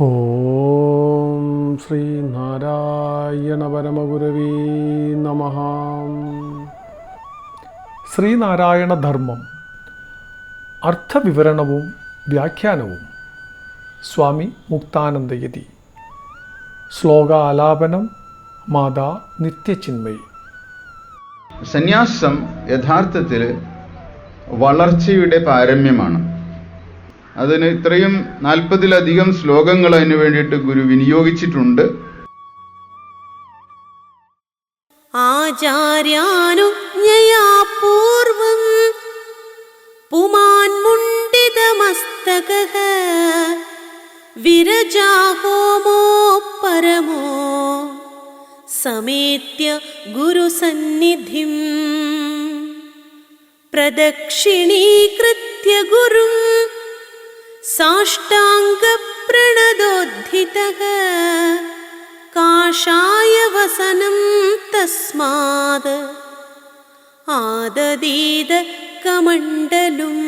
ഓം ശ്രീ നാരായണ പരമഗുരവേ നമ. ശ്രീനാരായണ ധർമ്മം അർത്ഥവിവരണവും വ്യാഖ്യാനവും. സ്വാമി മുക്താനന്ദയതി. ശ്ലോകാലാപനം മാതാ നിത്യചിന്മയി. സന്യാസം യഥാർത്ഥത്തിൽ വളർച്ചയുടെ പാരമ്യമാണ്. അതിന് ഇത്രയും നാൽപ്പതിലധികം ശ്ലോകങ്ങൾ അതിനു വേണ്ടിയിട്ട് ഗുരു വിനിയോഗിച്ചിട്ടുണ്ട്. ആചാര്യാനുജ്ഞയാ പൂർവം പുമാൻ മുണ്ടിതമസ്തക വിരജാഹോമോ പരമോ സമേത്യ ഗുരുസന്നിധിം പ്രദക്ഷിണീകൃത്യ ഗുരും സാഷ്ടാംഗപ്രണതോദ്ധിതः. കാഷായവസനം തസ്മാത്. ആദദീത കമണ്ഡലും.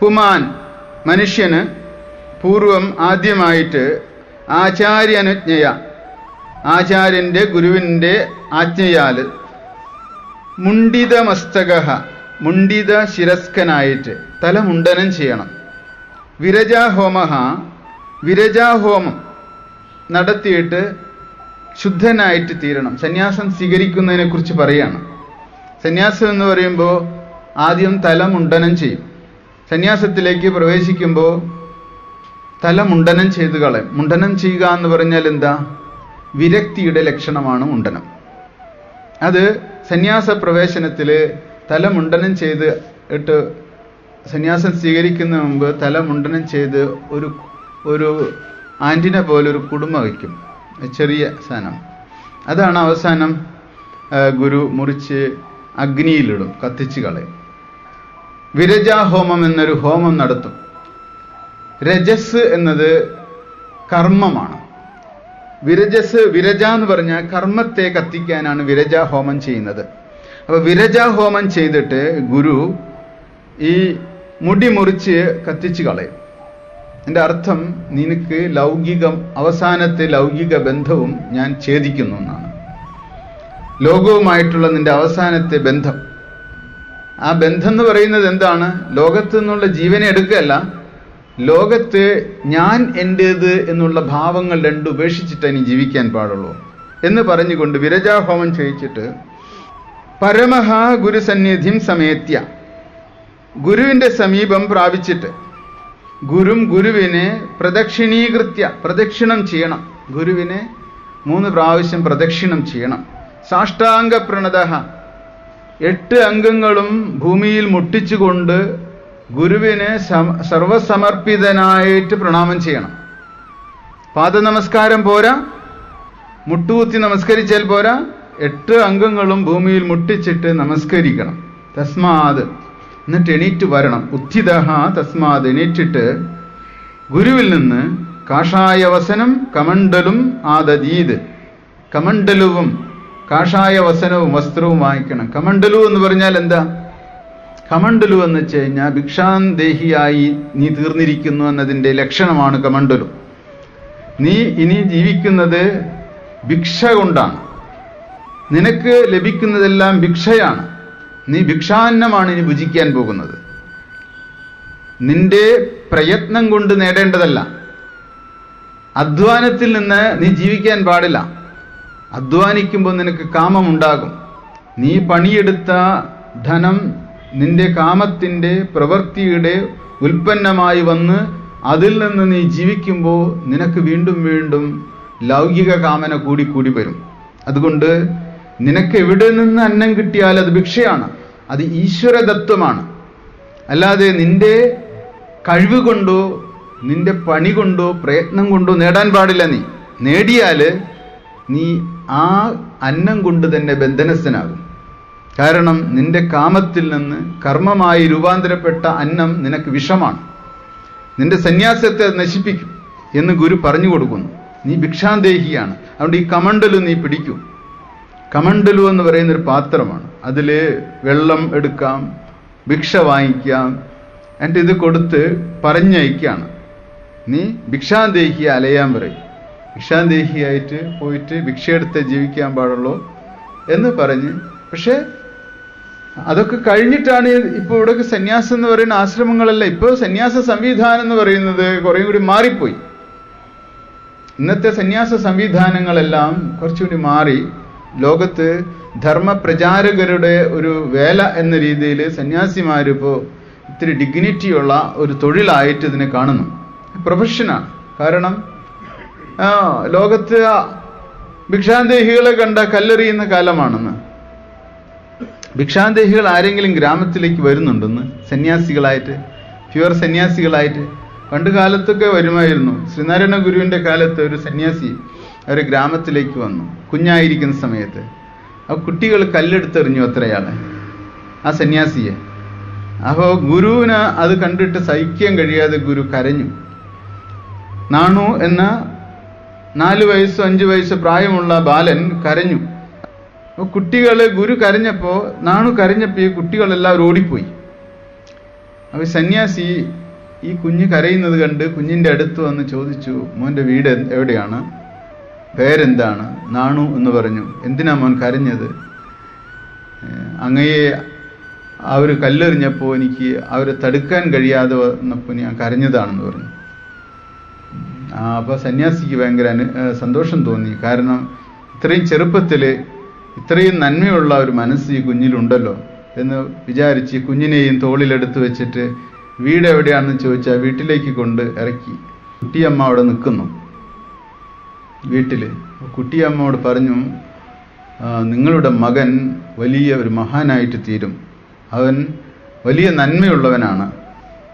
പുമാൻ മനുഷ്യന് പൂർവം ആദ്യമായിട്ട് ആചാര്യനുജ്ഞയ. ആചാര്യന്റെ ഗുരുവിന്റെ ആജ്ഞയാൽ മുണ്ടിതമസ്തക. മുണ്ടിത ശിരസ്കനായിട്ട് തല മുണ്ടനം ചെയ്യണം. വിരജാഹോമ വിരജാഹോമം നടത്തിയിട്ട് ശുദ്ധനായിട്ട് തീരണം. സന്യാസം സ്വീകരിക്കുന്നതിനെ കുറിച്ച് പറയാണ്. സന്യാസം എന്ന് പറയുമ്പോൾ ആദ്യം തല മുണ്ടനം ചെയ്യും. സന്യാസത്തിലേക്ക് പ്രവേശിക്കുമ്പോൾ തല മുണ്ടനം ചെയ്ത് കളയും. മുണ്ടനം ചെയ്യുക എന്ന് പറഞ്ഞാൽ എന്താ? വിരക്തിയുടെ ലക്ഷണമാണ് മുണ്ടനം. അത് സന്യാസ പ്രവേശനത്തിൽ തല മുണ്ടനം ചെയ്ത് ഇട്ട് സന്യാസം സ്വീകരിക്കുന്ന മുമ്പ് തല മുണ്ടനം ചെയ്ത് ഒരു ഒരു ആന്റിനെ പോലെ ഒരു കുടുംബ വയ്ക്കും. ചെറിയ സാധനം. അതാണ് അവസാനം ഗുരു മുറിച്ച് അഗ്നിയിലിടും കത്തിച്ച് കളയും. വിരജാഹോമം എന്നൊരു ഹോമം നടത്തും. രജസ് എന്നത് കർമ്മമാണ്. വിരജസ് വിരജ എന്ന് പറഞ്ഞാൽ കർമ്മത്തെ കത്തിക്കാനാണ് വിരജാ ഹോമം ചെയ്യുന്നത്. അപ്പൊ വിരജാ ഹോമം ചെയ്തിട്ട് ഗുരു ഈ മുടി മുറിച്ച് കത്തിച്ചു കളയും. എന്റെ അർത്ഥം നിനക്ക് ലൗകികം അവസാനത്തെ ലൗകിക ബന്ധവും ഞാൻ ഛേദിക്കുന്നു എന്നാണ്. ലോകവുമായിട്ടുള്ള നിന്റെ അവസാനത്തെ ബന്ധം. ആ ബന്ധം എന്ന് പറയുന്നത് എന്താണ്? ലോകത്ത് നിന്നുള്ള ജീവനെ എടുക്കുകയല്ല ലോകത്ത് ഞാൻ എന്റേത് എന്നുള്ള ഭാവങ്ങൾ രണ്ടും ഉപേക്ഷിച്ചിട്ട് ഇനി ജീവിക്കാൻ പാടുള്ളൂ എന്ന് പറഞ്ഞുകൊണ്ട് വിരജാഹോമം ചെയ്യിച്ചിട്ട് പരമഹ ഗുരുസന്നിധിം സമേത്യ. ഗുരുവിന്റെ സമീപം പ്രാപിച്ചിട്ട് ഗുരും ഗുരുവിനെ പ്രദക്ഷിണീകൃത്യ പ്രദക്ഷിണം ചെയ്യണം. ഗുരുവിനെ മൂന്ന് പ്രാവശ്യം പ്രദക്ഷിണം ചെയ്യണം. സാഷ്ടാംഗ പ്രണത എട്ട് അംഗങ്ങളും ഭൂമിയിൽ മുട്ടിച്ചുകൊണ്ട് ഗുരുവിനെ സമ- സർവസമർപ്പിതനായിട്ട് പ്രണാമം ചെയ്യണം. പാദനമസ്കാരം പോരാ. മുട്ടുകുത്തി നമസ്കരിച്ചാൽ പോരാ. എട്ട് അംഗങ്ങളും ഭൂമിയിൽ മുട്ടിച്ചിട്ട് നമസ്കരിക്കണം. തസ്മാത്. എന്നിട്ട് എണീറ്റ് വരണം. ഉത്ഥിതഹ തസ്മാത്. എണീറ്റിട്ട് ഗുരുവിൽ നിന്ന് കാഷായവസനം കമണ്ടലും ആദതീത്. കമണ്ടലുവും കാഷായ വസനവും വസ്ത്രവും വാങ്ങിക്കണം. കമണ്ടലു എന്ന് പറഞ്ഞാൽ എന്താ? കമണ്ടലു എന്ന് വെച്ച് കഴിഞ്ഞാൽ ഭിക്ഷാന്തേഹിയായി നീ തീർന്നിരിക്കുന്നു എന്നതിന്റെ ലക്ഷണമാണ് കമണ്ടലു നീ ഇനി ജീവിക്കുന്നത് ഭിക്ഷ കൊണ്ടാണ്. നിനക്ക് ലഭിക്കുന്നതെല്ലാം ഭിക്ഷയാണ്. നീ ഭിക്ഷാന്നമാണ് ഇനി ഭുജിക്കാൻ പോകുന്നത്. നിന്റെ പ്രയത്നം കൊണ്ട് നേടേണ്ടതല്ല. അധ്വാനത്തിൽ നിന്ന് നീ ജീവിക്കാൻ പാടില്ല. അധ്വാനിക്കുമ്പോൾ നിനക്ക് കാമമുണ്ടാകും. നീ പണിയെടുത്ത ധനം നിന്റെ കാമത്തിന്റെ പ്രവൃത്തിയുടെ ഉൽപ്പന്നമായി വന്ന് അതിൽ നിന്ന് നീ ജീവിക്കുമ്പോൾ നിനക്ക് വീണ്ടും വീണ്ടും ലൗകിക കാമന കൂടി കൂടി വരും. അതുകൊണ്ട് നിനക്ക് എവിടെ നിന്ന് അന്നം കിട്ടിയാൽ അത് ഭിക്ഷയാണ്? അത് ഈശ്വരതത്വമാണ് അല്ലാതെ നിന്റെ കഴിവ് കൊണ്ടോ നിന്റെ പണി കൊണ്ടോ പ്രയത്നം കൊണ്ടോ നേടാൻ പാടില്ല നീ. നേടിയാൽ നീ ആ അന്നം കൊണ്ട് തന്നെ ബന്ധനസ്ഥനാകും. കാരണം നിന്റെ കാമത്തിൽ നിന്ന് കർമ്മമായി രൂപാന്തരപ്പെട്ട അന്നം നിനക്ക് വിഷമാണ്. നിന്റെ സന്യാസത്തെ നശിപ്പിക്കും എന്ന് ഗുരു പറഞ്ഞു കൊടുക്കുന്നു. നീ ഭിക്ഷാന്തേഹിയാണ്. അതുകൊണ്ട് ഈ കമണ്ടലും നീ പിടിക്കൂ. കമണ്ടലു എന്ന് പറയുന്ന ഒരു പാത്രമാണ്. അതിൽ വെള്ളം എടുക്കാം ഭിക്ഷ വാങ്ങിക്കാം എന്നിട്ട് ഇത് കൊടുത്ത് പറഞ്ഞയക്കാണ്. നീ ഭിക്ഷാന്തേഹി അലയാൻ പറയും. ഭിക്ഷാന്തേഹിയായിട്ട് പോയിട്ട് ഭിക്ഷയെടുത്ത് ജീവിക്കാൻ പാടുള്ളൂ എന്ന് പറഞ്ഞ്. പക്ഷേ അതൊക്കെ കഴിഞ്ഞിട്ടാണ് ഇപ്പോൾ ഇവിടെ സന്യാസം എന്ന് പറയുന്ന ആശ്രമങ്ങളല്ല. ഇപ്പോൾ സന്യാസ സംവിധാനം എന്ന് പറയുന്നത് കുറേ കൂടി മാറിപ്പോയി. ഇന്നത്തെ സന്യാസ സംവിധാനങ്ങളെല്ലാം കുറച്ചുകൂടി മാറി. ലോകത്ത് ധർമ്മപ്രചാരകരുടെ ഒരു വേല എന്ന രീതിയിൽ സന്യാസിമാരിപ്പോൾ ഇത്തിരി ഡിഗ്നിറ്റിയുള്ള ഒരു തൊഴിലായിട്ട് ഇതിനെ കാണുന്നു. പ്രൊഫഷനാണ് കാരണം ലോകത്ത് ഭിക്ഷാന്തേഹികളെ കണ്ട കല്ലെറിയുന്ന കാലമാണെന്ന്. ഭിക്ഷാന്തേഹികൾ ആരെങ്കിലും ഗ്രാമത്തിലേക്ക് വരുന്നുണ്ടെന്ന് സന്യാസികളായിട്ട് പ്യുവർ സന്യാസികളായിട്ട് പണ്ട് കാലത്തൊക്കെ വരുമായിരുന്നു. ശ്രീനാരായണ ഗുരുവിന്റെ കാലത്ത് ഒരു സന്യാസി ഒരു ഗ്രാമത്തിലേക്ക് വന്നു. കുഞ്ഞായിരിക്കുന്ന സമയത്ത്. ആ കുട്ടികൾ കല്ലെടുത്തെറിഞ്ഞു അത്രയാളെ ആ സന്യാസിയെ. അപ്പോൾ ഗുരുവിന് അത് കണ്ടിട്ട് സഹിക്കാൻ കഴിയാതെ ഗുരു കരഞ്ഞു. നാണു എന്ന നാല് വയസ്സ് അഞ്ച് വയസ്സ് പ്രായമുള്ള ബാലൻ കരഞ്ഞു. അപ്പോൾ കുട്ടികൾ ഗുരു കരഞ്ഞപ്പോൾ നാണു കരഞ്ഞപ്പോൾ ഈ കുട്ടികളെല്ലാവരും ഓടിപ്പോയി. അപ്പോൾ സന്യാസി ഈ കുഞ്ഞ് കരയുന്നത് കണ്ട് കുഞ്ഞിന്റെ അടുത്ത് വന്ന് ചോദിച്ചു മോന്റെ വീട് എവിടെയാണ്? പേരെന്താണ്? നാണു എന്ന് പറഞ്ഞു. എന്തിനാ മോൻ കരഞ്ഞത്? അങ്ങയെ അവർ കല്ലെറിഞ്ഞപ്പോൾ എനിക്ക് അവരെ തടുക്കാൻ കഴിയാതെ വന്നപ്പോൾ ഞാൻ കരഞ്ഞതാണെന്ന് പറഞ്ഞു. അപ്പോൾ സന്യാസിക്ക് ഭയങ്കര സന്തോഷം തോന്നി. കാരണം ഇത്രയും ചെറുപ്പത്തിൽ ഇത്രയും നന്മയുള്ള ഒരു മനസ്സ് ഈ കുഞ്ഞിലുണ്ടല്ലോ എന്ന് വിചാരിച്ച് കുഞ്ഞിനെയും തോളിലെടുത്ത് വെച്ചിട്ട് വീട് എവിടെയാണെന്ന് ചോദിച്ചാൽ വീട്ടിലേക്ക് കൊണ്ട് ഇറക്കി. കുട്ടിയമ്മ അവിടെ നിൽക്കുന്നു. വീട്ടിൽ കുട്ടിയമ്മയോട് പറഞ്ഞു നിങ്ങളുടെ മകൻ വലിയ ഒരു മഹാനായിട്ട് തീരും. അവൻ വലിയ നന്മയുള്ളവനാണ്.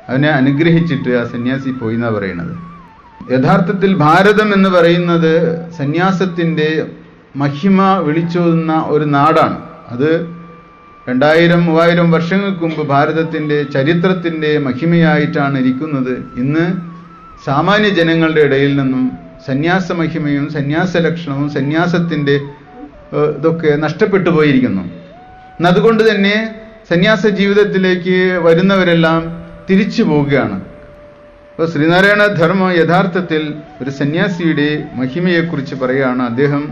അവനെ അനുഗ്രഹിച്ചിട്ട് ആ സന്യാസി പോയി എന്നാണ് പറയണത് യഥാർത്ഥത്തിൽ ഭാരതം എന്ന് പറയുന്നത് സന്യാസത്തിന്റെ മഹിമ വിളിച്ചോതുന്ന ഒരു നാടാണ്. അത് രണ്ടായിരം മൂവായിരം വർഷങ്ങൾക്ക് മുമ്പ് ഭാരതത്തിന്റെ ചരിത്രത്തിന്റെ മഹിമയായിട്ടാണ് ഇരിക്കുന്നത്. ഇന്ന് സാമാന്യ ജനങ്ങളുടെ ഇടയിൽ നിന്നും സന്യാസ മഹിമയും സന്യാസ ലക്ഷണവും സന്യാസത്തിന്റെ ഇതൊക്കെ നഷ്ടപ്പെട്ടു പോയിരിക്കുന്നു. അതുകൊണ്ട് തന്നെ സന്യാസ ജീവിതത്തിലേക്ക് വരുന്നവരെല്ലാം തിരിച്ചു പോവുകയാണ്. അപ്പോൾ ശ്രീനാരായണ ധർമ്മ യഥാർത്ഥത്തിൽ ഒരു സന്യാസിയുടെ മഹിമയെക്കുറിച്ച് പറയുകയാണ് അദ്ദേഹം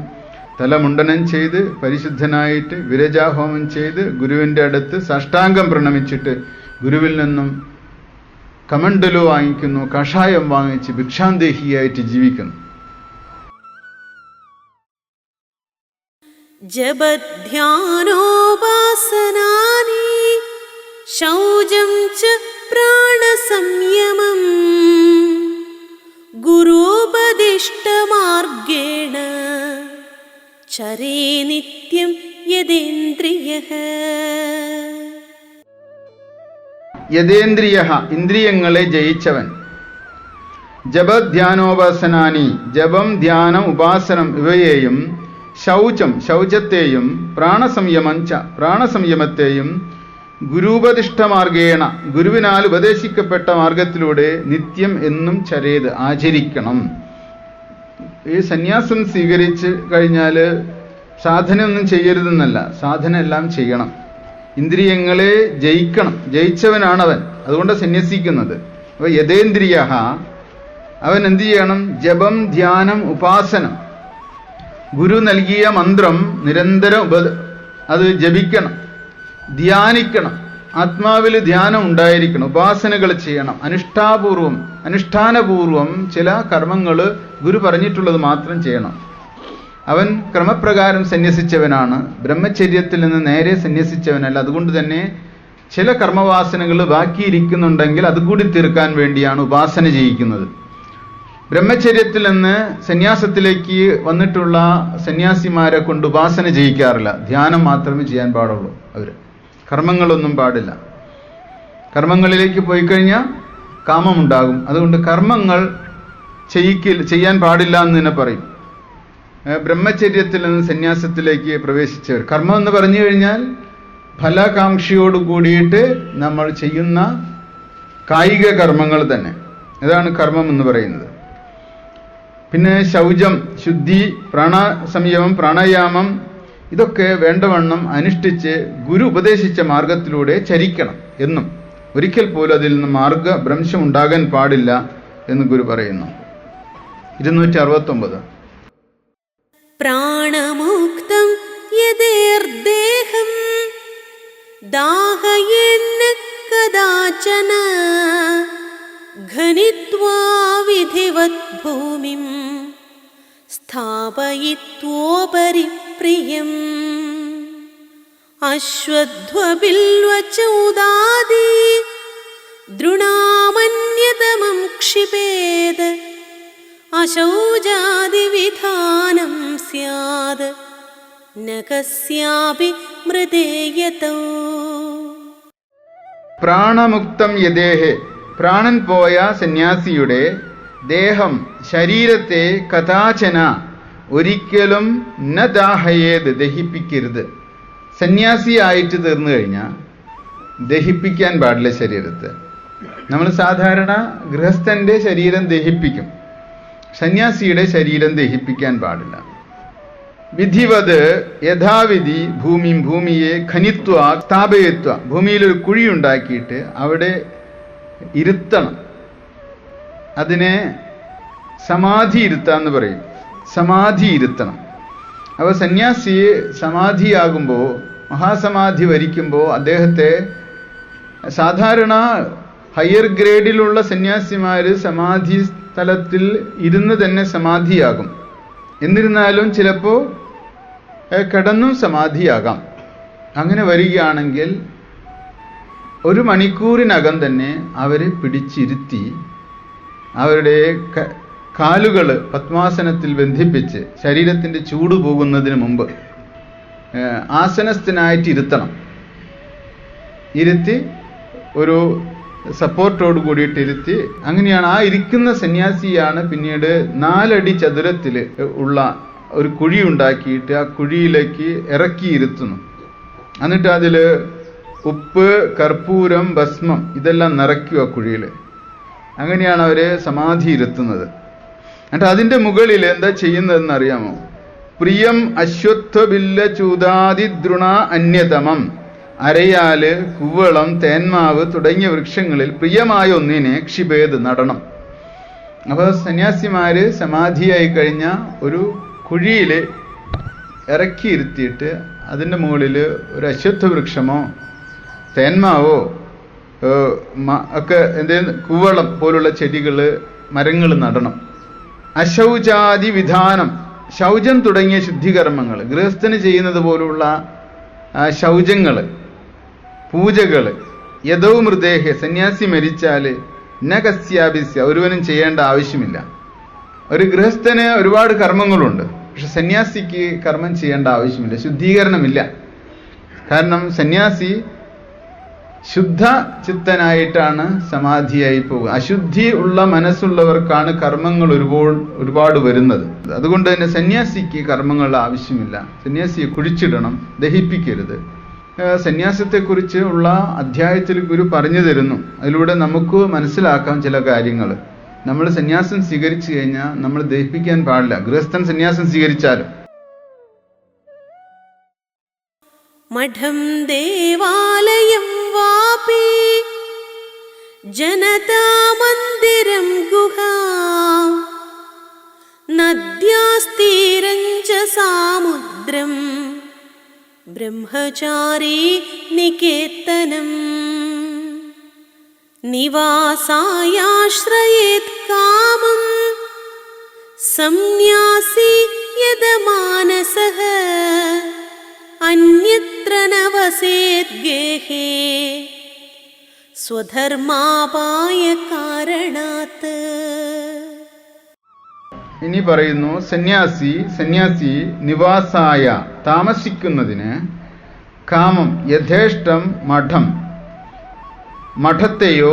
തലമുണ്ടനം ചെയ്ത് പരിശുദ്ധനായിട്ട് വിരജാഹോമം ചെയ്ത് ഗുരുവിന്റെ അടുത്ത് സാഷ്ടാംഗം പ്രണമിച്ചിട്ട് ഗുരുവിൽ നിന്നും കമണ്ടലോ വാങ്ങിക്കുന്നു കഷായം വാങ്ങിച്ച് ഭിക്ഷാന്തേഹിയായിട്ട് ജീവിക്കുന്നു. ജപധ്യാനോപാസനാനി ശൗചം ച പ്രാണസംയമം. ഗുരോപദിഷ്ടമാർഗേണ ചരേ നിത്യം യതേന്ദ്രിയ. യഥേന്ദ്രിയ ഇന്ദ്രിയങ്ങളെ ജയിച്ചവൻ. ജപധ്യാനോപാസനാനി ജപം ധ്യാനം ഉപാസനം ഇവയെയും ശൗചം ശൗചത്തെയും പ്രാണസംയമം ച പ്രാണസംയമത്തെയും ഗുരുപതിഷ്ഠമാർഗേണ ഗുരുവിനാൽ ഉപദേശിക്കപ്പെട്ട മാർഗത്തിലൂടെ നിത്യം എന്നും ചരേത് ആചരിക്കണം. ഈ സന്യാസം സ്വീകരിച്ച് കഴിഞ്ഞാൽ സാധനയൊന്നും ചെയ്യരുതെന്നല്ല സാധന എല്ലാം ചെയ്യണം. ഇന്ദ്രിയങ്ങളെ ജയിക്കണം. ജയിച്ചവനാണ് അവൻ അതുകൊണ്ട് സന്യസിക്കുന്നത്. അപ്പോൾ യഥേന്ദ്രിയ അവൻ എന്ത് ചെയ്യണം? ജപം ധ്യാനം ഉപാസനം. ഗുരു നൽകിയ മന്ത്രം നിരന്തരം ഉപ അത് ജപിക്കണം. ധ്യാനിക്കണം. ആത്മാവിൽ ധ്യാനം ഉണ്ടായിരിക്കണം. ഉപാസനകൾ ചെയ്യണം. അനുഷ്ഠാപൂർവം അനുഷ്ഠാനപൂർവം ചില കർമ്മങ്ങൾ ഗുരു പറഞ്ഞിട്ടുള്ളത് മാത്രം ചെയ്യണം. അവൻ ക്രമപ്രകാരം സന്യസിച്ചവനാണ്. ബ്രഹ്മചര്യത്തിൽ നിന്ന് നേരെ സന്യസിച്ചവനല്ല. അതുകൊണ്ട് തന്നെ ചില കർമ്മവാസനകൾ ബാക്കിയിരിക്കുന്നുണ്ടെങ്കിൽ അതുകൂടി തീർക്കാൻ വേണ്ടിയാണ് ഉപാസന ചെയ്യിക്കുന്നത്. ബ്രഹ്മചര്യത്തിൽ നിന്ന് സന്യാസത്തിലേക്ക് വന്നിട്ടുള്ള സന്യാസിമാരെ കൊണ്ട് ഉപാസന ചെയ്യിക്കാറില്ല. ധ്യാനം മാത്രമേ ചെയ്യാൻ പാടുള്ളൂ അവർ കർമ്മങ്ങളൊന്നും പാടില്ല. കർമ്മങ്ങളിലേക്ക് പോയി കഴിഞ്ഞാൽ കാമമുണ്ടാകും. അതുകൊണ്ട് കർമ്മങ്ങൾ ചെയ്യിക്കിൽ ചെയ്യാൻ പാടില്ല എന്ന് തന്നെ പറയും. ബ്രഹ്മചര്യത്തിൽ നിന്ന് സന്യാസത്തിലേക്ക് പ്രവേശിച്ചവർ. കർമ്മം എന്ന് പറഞ്ഞു കഴിഞ്ഞാൽ ഫലകാംക്ഷയോട് കൂടിയിട്ട് നമ്മൾ ചെയ്യുന്ന കായിക കർമ്മങ്ങൾ തന്നെ. ഇതാണ് കർമ്മം എന്ന് പറയുന്നത്. പിന്നെ ശൗചം ശുദ്ധി പ്രാണസംയമം പ്രാണായാമം ഇതൊക്കെ വേണ്ടവണ്ണം അനുഷ്ഠിച്ച് ഗുരു ഉപദേശിച്ച മാർഗത്തിലൂടെ ചരിക്കണം എന്നും. ഒരിക്കൽ പോലും അതിൽ നിന്ന് മാർഗഭ്രംശം ഉണ്ടാകാൻ പാടില്ല എന്ന് ഗുരു പറയുന്നു. ഇരുന്നൂറ്റി അറുപത്തൊമ്പത്. പ്രാണമുക്തം യദേർദേഹം ദാഹയെന്ന കദാചന ഘനിത്വാ വിധിവത് ഭൂമിം. സ്ഥാപയിത്വോപരി പ്രിയം. അശ്വധ്വബിൽവചൗദാദി ദ്രുണാമന്യതമം ക്ഷിപേത്. അശൗചാദിവിധാനം സ്യാത്. ന കസ്യാപി മൃദേയതോ പ്രാണമുക്തം യദേഹെ. പ്രാണൻ പോയ സന്യാസിയുടെ ദേഹം ശരീരത്തെ കഥാചന. ഒരിക്കലും ന ദാഹയേത് ദഹിപ്പിക്കരുത്. സന്യാസിയായിട്ട് തീർന്നു കഴിഞ്ഞാൽ ദഹിപ്പിക്കാൻ പാടില്ല ശരീരത്തെ. നമ്മൾ സാധാരണ ഗൃഹസ്ഥന്റെ ശരീരം ദഹിപ്പിക്കും. സന്യാസിയുടെ ശരീരം ദഹിപ്പിക്കാൻ പാടില്ല. വിധിവത് യഥാവിധി ഭൂമി ഭൂമിയെ ഖനിത്വ സ്ഥാപയത്വ ഭൂമിയിൽ ഒരു കുഴി ഉണ്ടാക്കിയിട്ട് അവിടെ ഇരുത്തണം. അതിനെ സമാധി ഇരുത്താന്ന് പറയും. സമാധി ഇരുത്തണം. അപ്പോൾ സന്യാസി സമാധിയാകുമ്പോൾ മഹാസമാധി വരിക്കുമ്പോൾ അദ്ദേഹത്തെ സാധാരണ ഹയർ ഗ്രേഡിലുള്ള സന്യാസിമാർ സമാധി സ്ഥലത്തിൽ ഇരുന്ന് തന്നെ സമാധിയാകും. എന്നിരുന്നാലും ചിലപ്പോൾ കിടന്നും സമാധിയാകാം. അങ്ങനെ വരികയാണെങ്കിൽ ഒരു മണിക്കൂറിനകം തന്നെ അവരെ പിടിച്ചിരുത്തി അവരുടെ കാലുകൾ പത്മാസനത്തിൽ ബന്ധിപ്പിച്ച് ശരീരത്തിന്റെ ചൂട് പോകുന്നതിന് മുമ്പ് ആസനസ്ഥനായിട്ട് ഇരുത്തണം. ഇരുത്തി ഒരു സപ്പോർട്ടോട് കൂടിയിട്ട് ഇരുത്തി അങ്ങനെയാണ് ആ ഇരിക്കുന്ന സന്യാസിയാണ് പിന്നീട് നാലടി ചതുരത്തിൽ ഉള്ള ഒരു കുഴി ഉണ്ടാക്കിയിട്ട് ആ കുഴിയിലേക്ക് ഇറക്കിയിരുത്തുന്നു. എന്നിട്ട് അതിൽ ഉപ്പ് കർപ്പൂരം ഭസ്മം ഇതെല്ലാം നിറയ്ക്കുക കുഴിയിൽ അങ്ങനെയാണ് അവർ സമാധി ഇരുത്തുന്നത്. എന്നിട്ട് അതിന്റെ മുകളിൽ എന്താ ചെയ്യുന്നതെന്ന് അറിയാമോ? പ്രിയം അശ്വത്ഥബില്ല ചൂതാതി ദ്രുണ അന്യതമം. അരയാൽ കുവളം തേന്മാവ് തുടങ്ങിയ വൃക്ഷങ്ങളിൽ പ്രിയമായ ഒന്നിനെ ക്ഷിപേത് നടണം. അപ്പോൾ സന്യാസിമാര് സമാധിയായി കഴിഞ്ഞ ഒരു കുഴിയിൽ ഇറക്കിയിരുത്തിയിട്ട് അതിന്റെ മുകളിൽ ഒരു അശ്വത്ഥ വൃക്ഷമോ തേന്മാവോ ഒക്കെ എന്തെങ്കിലും കുവളം പോലുള്ള ചെടികൾ മരങ്ങൾ നടണം. അശൗചാദി വിധാനം ശൗചം തുടങ്ങിയ ശുദ്ധികർമ്മങ്ങൾ ഗൃഹസ്ഥന് ചെയ്യുന്നത് പോലുള്ള ശൗചങ്ങൾ പൂജകൾ. യഥോ മൃദേഹ സന്യാസി മരിച്ചാൽ ന കസ്യാഭിസ്യ ഒരുവനും ചെയ്യേണ്ട ആവശ്യമില്ല. ഒരു ഗൃഹസ്ഥന് ഒരുപാട് കർമ്മങ്ങളുണ്ട്. പക്ഷെ സന്യാസിക്ക് കർമ്മം ചെയ്യേണ്ട ആവശ്യമില്ല ശുദ്ധീകരണമില്ല. കാരണം സന്യാസി ശുദ്ധ ചിത്തനായിട്ടാണ് സമാധിയായി പോകുക അശുദ്ധി ഉള്ള മനസ്സുള്ളവർക്കാണ് കർമ്മങ്ങൾ ഒരുപാട് ഒരുപാട് വരുന്നത്. അതുകൊണ്ട് തന്നെ സന്യാസിക്ക് കർമ്മങ്ങളുടെ ആവശ്യമില്ല. സന്യാസിയെ കുഴിച്ചിടണം ദഹിപ്പിക്കരുത്. സന്യാസത്തെക്കുറിച്ച് ഉള്ള അധ്യായത്തിൽ ഗുരു പറഞ്ഞു തരുന്നു. അതിലൂടെ നമുക്ക് മനസ്സിലാക്കാം ചില കാര്യങ്ങൾ നമ്മൾ സന്യാസം സ്വീകരിച്ചു കഴിഞ്ഞാൽ നമ്മൾ ദഹിപ്പിക്കാൻ പാടില്ല. ഗൃഹസ്ഥൻ സന്യാസം സ്വീകരിച്ചാലും. മഠം ദേവാലയം വാപി ജനതാമന്ദിരം ഗുഹാ നദ്യാസ്തീരം നദ്യാസ്തീരഞ്ച സാമുദ്രം. ब्रह्मचारी निकेतनम्। निवासायाश्रयेत् कामम्। संन्यासी यदमानसः। अन्यत्र न वसेत् गेहे। स्वधर्मापायकारणात्। ഇനി പറയുന്നു സന്യാസി സന്യാസി നിവാസായ താമസിക്കുന്നതിന് കാമം യഥേഷ്ടം മഠം. മഠത്തെയോ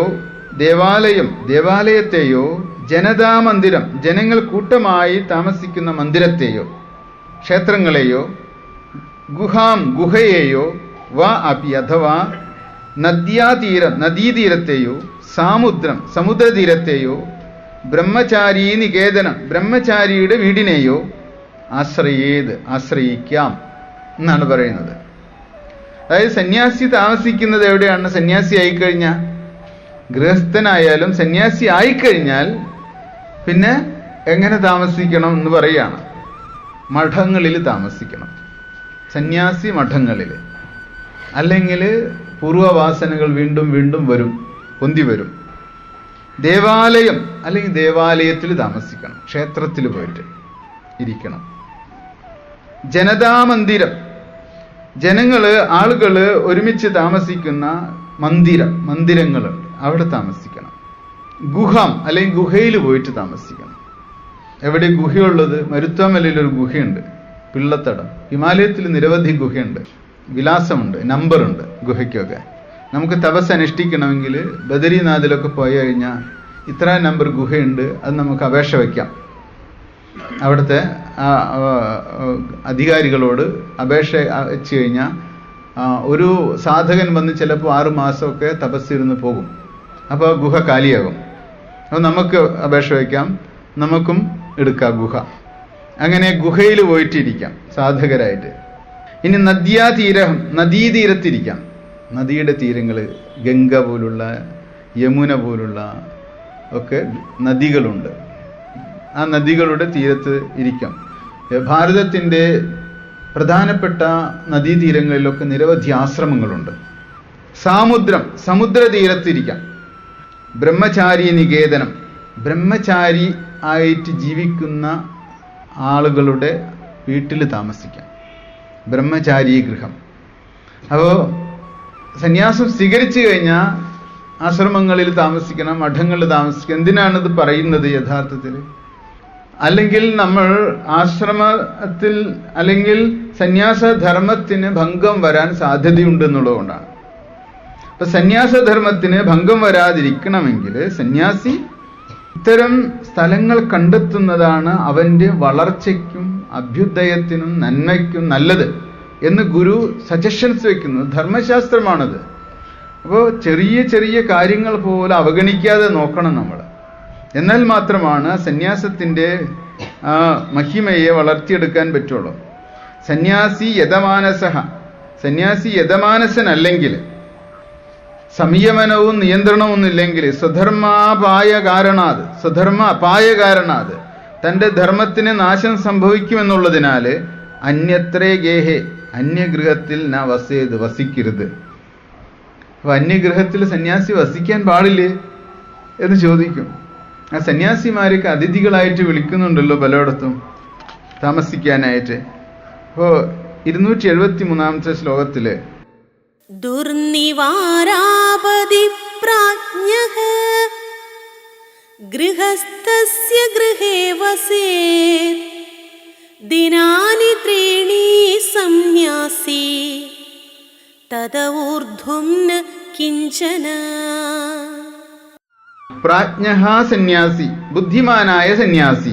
ദേവാലയം ദേവാലയത്തെയോ ജനതാമന്ദിരം ജനങ്ങൾ കൂട്ടമായി താമസിക്കുന്ന മന്ദിരത്തെയോ ക്ഷേത്രങ്ങളെയോ ഗുഹാം ഗുഹയെയോ വ അപി അഥവാ നദ്യാതീരം നദീതീരത്തെയോ സാമുദ്രം സമുദ്രതീരത്തെയോ ബ്രഹ്മചാരി നികേതനം. ബ്രഹ്മചാരിയുടെ വീടിനെയോ ആശ്രയേത് ആശ്രയിക്കാം എന്നാണ് പറയുന്നത്. അതായത് സന്യാസി താമസിക്കുന്നത് എവിടെയാണ്? സന്യാസി ആയിക്കഴിഞ്ഞാൽ ഗൃഹസ്ഥനായാലും സന്യാസി ആയിക്കഴിഞ്ഞാൽ പിന്നെ എങ്ങനെ താമസിക്കണം എന്ന് പറയുകയാണ്. മഠങ്ങളിൽ താമസിക്കണം. സന്യാസി മഠങ്ങളിൽ. അല്ലെങ്കിൽ പൂർവവാസനകൾ വീണ്ടും വീണ്ടും വരും പൊന്തി വരും. ദേവാലയം അല്ലെങ്കിൽ ദേവാലയത്തിൽ താമസിക്കണം ക്ഷേത്രത്തിൽ പോയിട്ട് ഇരിക്കണം. ജനതാമന്ദിരം. ജനങ്ങൾ ആളുകൾ ഒരുമിച്ച് താമസിക്കുന്ന മന്ദിരം മന്ദിരങ്ങളുണ്ട് അവിടെ താമസിക്കണം. ഗുഹം അല്ലെങ്കിൽ ഗുഹയിൽ പോയിട്ട് താമസിക്കണം. എവിടെ ഗുഹയുള്ളത്? മരുത്വമലയിൽ ഒരു ഗുഹയുണ്ട് പിള്ളത്തടം. ഹിമാലയത്തിൽ നിരവധി ഗുഹയുണ്ട് വിലാസമുണ്ട് നമ്പറുണ്ട് ഗുഹയ്ക്കൊക്കെ. നമുക്ക് തപസ് അനുഷ്ഠിക്കണമെങ്കിൽ ബദരീനാഥിലൊക്കെ പോയി കഴിഞ്ഞാൽ ഇത്ര നമ്പർ ഗുഹയുണ്ട് അത് നമുക്ക് അപേക്ഷ വയ്ക്കാം അവിടുത്തെ അധികാരികളോട് അപേക്ഷ വെച്ച് കഴിഞ്ഞാൽ ഒരു സാധകൻ വന്ന് ചിലപ്പോൾ ആറു മാസമൊക്കെ തപസ്സിരുന്ന് പോകും. അപ്പോൾ ഗുഹ കാലിയാകും. അപ്പോൾ നമുക്ക് അപേക്ഷ വയ്ക്കാം നമുക്കും എടുക്കാം ഗുഹ. അങ്ങനെ ഗുഹയിൽ പോയിട്ടിരിക്കാം സാധകരായിട്ട്. ഇനി നദ്യാതീരം നദീതീരത്തിരിക്കാം. നദിയുടെ തീരങ്ങൾ ഗംഗ പോലുള്ള യമുന പോലുള്ള ഒക്കെ നദികളുണ്ട്. ആ നദികളുടെ തീരത്ത് ഇരിക്കാം. ഭാരതത്തിന്റെ പ്രധാനപ്പെട്ട നദീതീരങ്ങളിലൊക്കെ നിരവധി ആശ്രമങ്ങളുണ്ട്. സാമുദ്രം സമുദ്രതീരത്തിരിക്കാം ബ്രഹ്മചാരി നികേതനം. ബ്രഹ്മചാരി ആയിട്ട് ജീവിക്കുന്ന ആളുകളുടെ വീട്ടിൽ താമസിക്കാം. ബ്രഹ്മചാരി ഗൃഹം. അപ്പോൾ സന്യാസം സ്വീകരിച്ചു കഴിഞ്ഞാൽ ആശ്രമങ്ങളിൽ താമസിക്കണം മഠങ്ങളിൽ താമസിക്കണം. എന്തിനാണ് ഇത് പറയുന്നത് യഥാർത്ഥത്തിൽ? അല്ലെങ്കിൽ നമ്മൾ ആശ്രമത്തിൽ അല്ലെങ്കിൽ സന്യാസധർമ്മത്തിന് ഭംഗം വരാൻ സാധ്യതയുണ്ട് എന്നുള്ളതുകൊണ്ടാണ് അപ്പൊ സന്യാസധർമ്മത്തിന് ഭംഗം വരാതിരിക്കണമെങ്കിൽ സന്യാസി ഇത്തരം സ്ഥലങ്ങൾ കണ്ടെത്തുന്നതാണ് അവന്റെ വളർച്ചയ്ക്കും അഭ്യുദയത്തിനും നന്മയ്ക്കും നല്ലത്. എന്ന് ഗുരു സജഷൻസ് വെക്കുന്നത് ധർമ്മശാസ്ത്രമാണത്. അപ്പോൾ ചെറിയ ചെറിയ കാര്യങ്ങൾ പോലെ അവഗണിക്കാതെ നോക്കണം നമ്മൾ എന്നാൽ മാത്രമാണ് സന്യാസത്തിന്റെ മഹിമയെ വളർത്തിയെടുക്കാൻ പറ്റുള്ളൂ. സന്യാസി യഥമാനസഹ സന്യാസി യഥമാനസനല്ലെങ്കിൽ സംയമനവും നിയന്ത്രണവും ഇല്ലെങ്കിൽ സ്വധർമാപായ കാരണാത് സ്വധർമ്മ അപായ കാരണാത് തന്റെ ധർമ്മത്തിന് നാശം സംഭവിക്കുമെന്നുള്ളതിനാൽ അന്യത്രേ ഗേഹേ. അന്യഗ്രഹത്തിൽ ന വസേത് വസിക്കരുത്. അപ്പൊ അന്യഗ്രഹത്തിൽ സന്യാസി വസിക്കാൻ പാടില്ലേ എന്ന് ചോദിക്കും. ആ സന്യാസിമാരൊക്കെ അതിഥികളായിട്ട് വിളിക്കുന്നുണ്ടല്ലോ പലയിടത്തും താമസിക്കാനായിട്ട്. അപ്പോ ഇരുന്നൂറ്റി എഴുപത്തി മൂന്നാമത്തെ ശ്ലോകത്തിൽ ദുർനിവാരാപതി പ്രാജ്ഞ ഗൃഹസ്ഥസ്യ ഗൃഹേ വസേ ദിനാനി ത്രീണീ संन्यासी तदऊर्ध्वं न किञ्चन പ്രാജ്ഞ സന്യാസി ബുദ്ധിമാനായ സന്യാസി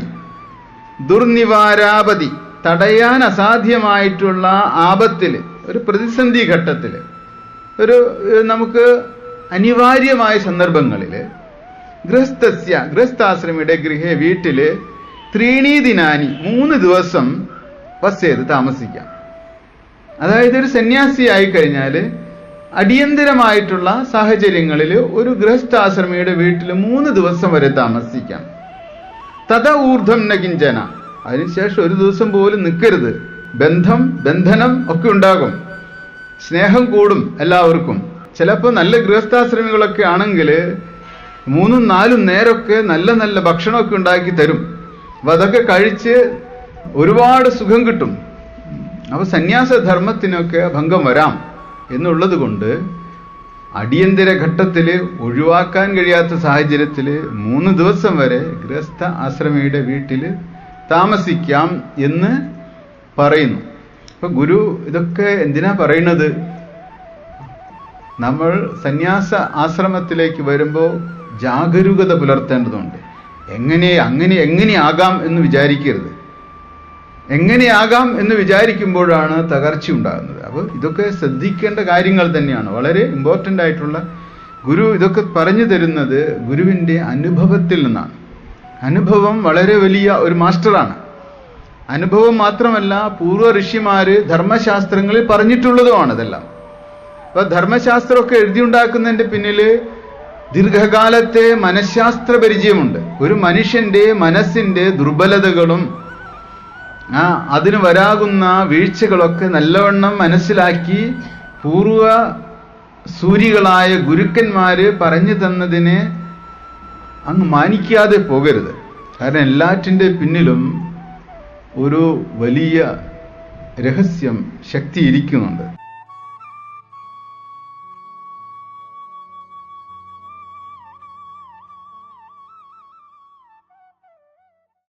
ദുർനിവാരാപതി തടയാൻ അസാധ്യമായിട്ടുള്ള ആപത്തിൽ ഒരു പ്രതിസന്ധി ഘട്ടത്തിൽ ഒരു ഏഹ്, നമുക്ക് അനിവാര്യമായ സന്ദർഭങ്ങളിൽ ഗൃഹസ്ഥസ്യ ഗൃഹസ്ഥാശ്രമിയുടെ ഗൃഹ വീട്ടില് ത്രീണീ ദിനാനി മൂന്ന് ദിവസം വസ്സേത് താമസിക്കാം അതായത് ഒരു സന്യാസി ആയി കഴിഞ്ഞാൽ അടിയന്തരമായിട്ടുള്ള സാഹചര്യങ്ങളിൽ ഒരു ഗൃഹസ്ഥാശ്രമിയുടെ വീട്ടിൽ മൂന്ന് ദിവസം വരെ താമസിക്കാം. തഥ ഊർധം നകിഞ്ചന കിഞ്ചന. അതിനുശേഷം ഒരു ദിവസം പോലും നിൽക്കരുത് ബന്ധം ബന്ധനം ഒക്കെ ഉണ്ടാകും. സ്നേഹം കൂടും എല്ലാവർക്കും. ചിലപ്പോൾ നല്ല ഗൃഹസ്ഥാശ്രമികളൊക്കെ ആണെങ്കിൽ മൂന്നും നാലും നേരമൊക്കെ നല്ല നല്ല ഭക്ഷണമൊക്കെ ഉണ്ടാക്കി തരും. അപ്പൊ അതൊക്കെ കഴിച്ച് ഒരുപാട് സുഖം കിട്ടും. അപ്പൊ സന്യാസധർമ്മത്തിനൊക്കെ ഭംഗം വരാം എന്നുള്ളത് കൊണ്ട് അടിയന്തര ഘട്ടത്തിൽ ഒഴിവാക്കാൻ കഴിയാത്ത സാഹചര്യത്തിൽ മൂന്ന് ദിവസം വരെ ഗൃഹസ്ഥ ആശ്രമിയുടെ വീട്ടിൽ താമസിക്കാം എന്ന് പറയുന്നു. അപ്പൊ ഗുരു ഇതൊക്കെ എന്തിനാ പറയുന്നത്? നമ്മൾ സന്യാസ ആശ്രമത്തിലേക്ക് വരുമ്പോൾ ജാഗരൂകത പുലർത്തേണ്ടതുണ്ട്. എങ്ങനെ അങ്ങനെ എങ്ങനെയാകാം എന്ന് വിചാരിക്കരുത്. എങ്ങനെയാകാം എന്ന് വിചാരിക്കുമ്പോഴാണ് തകർച്ച ഉണ്ടാകുന്നത്. അപ്പോൾ ഇതൊക്കെ ശ്രദ്ധിക്കേണ്ട കാര്യങ്ങൾ തന്നെയാണ്. വളരെ ഇമ്പോർട്ടന്റ് ആയിട്ടുള്ള ഗുരു ഇതൊക്കെ പറഞ്ഞു തരുന്നത് ഗുരുവിന്റെ അനുഭവത്തിൽ നിന്നാണ്. അനുഭവം വളരെ വലിയ ഒരു മാസ്റ്ററാണ്. അനുഭവം മാത്രമല്ല പൂർവ ഋഷിമാർ ധർമ്മശാസ്ത്രങ്ങളിൽ പറഞ്ഞിട്ടുള്ളതുമാണ് ഇതെല്ലാം. അപ്പോൾ ധർമ്മശാസ്ത്രമൊക്കെ എഴുതിയുണ്ടാക്കുന്നതിന്റെ പിന്നിൽ ദീർഘകാലത്തെ മനഃശാസ്ത്ര പരിചയമുണ്ട് ഒരു മനുഷ്യന്റെ മനസ്സിന്റെ ദുർബലതകളും ആ അതിന് വരാകുന്ന വീഴ്ചകളൊക്കെ നല്ലവണ്ണം മനസ്സിലാക്കി പൂർവ സൂര്യകളായ ഗുരുക്കന്മാര് പറഞ്ഞു തന്നതിനെ അങ്ങ് മാനിക്കാതെ പോകരുത്. കാരണം എല്ലാറ്റിന്റെ പിന്നിലും ഒരു വലിയ രഹസ്യം ശക്തി ഇരിക്കുന്നുണ്ട്.